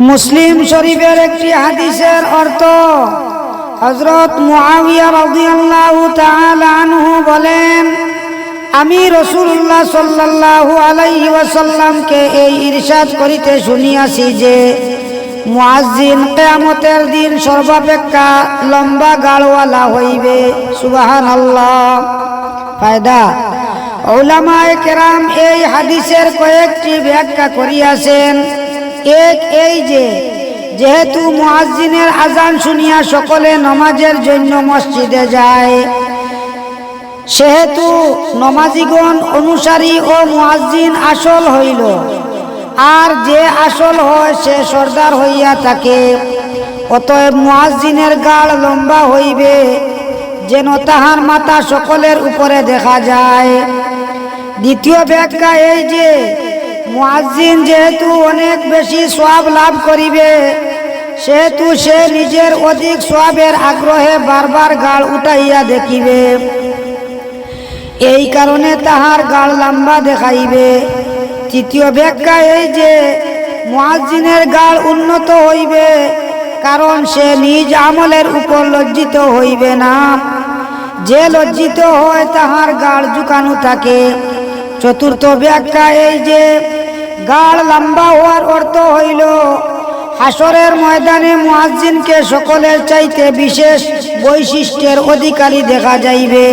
মুসলিম শরীফের একটি হাদিসের অর্থ হজরত বলেন, আমি রসুল্লাহ সাল্লাল্লাহু আলাইহি ওয়াসাল্লামকে এই ইরশাদ করিতে শুনিয়াছি যে, মুয়াজ্জিন কিয়ামতের দিন সর্বাপেক্ষা লম্বা গাড়ওয়ালা হইবে। সুবাহান আল্লাহ ফায়দা ওলামায়ে কেরাম এই হাদিসের কয়েকটি ব্যাখ্যা করিয়াছেন। এক এই যে, যেহেতু মুয়াজ্জিনের আজান শুনিয়া সকলে নমাজের জন্য মসজিদে যায়, সেহেতু নমাজিগণ অনুসারী ও মুয়াজ্জিন আসল হইল। আর যে আসল হয় সে সর্দার হইয়া থাকে। অতএব মুয়াজ্জিনের গাড় লম্বা হইবে, যেন তাহার মাথা সকলের উপরে দেখা যায়। দ্বিতীয় ব্যাখ্যা এই যে মুয়াজ্জিন যেহেতু অনেক বেশি সওয়াব লাভ করিবে, সেহেতু সে নিজের অধিক সওয়াবের আগ্রহে বারবার গাল উঠাইয়া দেখিবে। এই কারণে তাহার গাল লম্বা দেখাইবে। তৃতীয় ব্যাখ্যা এই যে, মুয়াজ্জিনের গাল উন্নত হইবে, কারণ সে নিজ আমলের উপর লজ্জিত হইবে না। যে লজ্জিত হয় তাহার গাল ঝুকানো থাকে। চতুর্থ ব্যাখ্যা এই যে গাল লম্বা হওয়ার অর্থ হইল, হাসরের ময়দানে মুয়াজ্জিনকে সকলের চাইতে বিশেষ বৈশিষ্ট্যের অধিকারী দেখা যাইবে।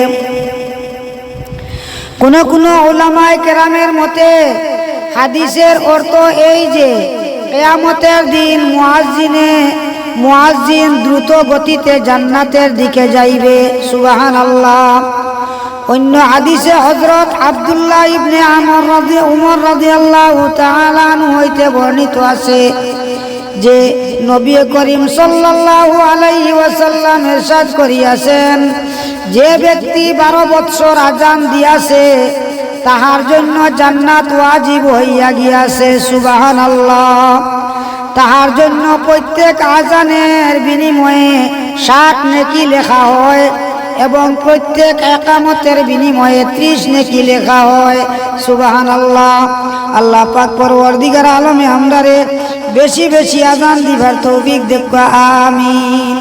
কোন কোন ওলামায় কেরামের মতে হাদিসের অর্থ এই যে, কেয়ামতের দিন মুয়াজ্জিনে মুয়াজ্জিন দ্রুত গতিতে জান্নাতের দিকে যাইবে। সুবাহান আল্লাহ অন্য হাদিসে হজরত আবদুল্লাহ ইবনে আমর রাজি, উমর রাজি আল্লাহ তালান হইতে বর্ণিত আছে যে নবী করিম সাল্লাল্লাহু আলাইহি ওয়াসাল্লাম ইরশাদ করিয়াছেন, যে ব্যক্তি বারো বৎসর আজান দিয়াছে, তাহার জন্য জান্নাত ওয়াজিব হইয়া গিয়াছে সুবাহান আল্লাহ তাহার জন্য প্রত্যেক আজানের বিনিময়ে ষাট নেকি লেখা হয়। এবং প্রত্যেক একামতের বিনিময়ে ত্রিশ নেকি লেখা হয়। সুবাহান আল্লাহ আল্লাহ পাক পরবর্তীকার আলমে আমরারে বেশি বেশি আজান দিবার তৌফিক দেখবা আমিন।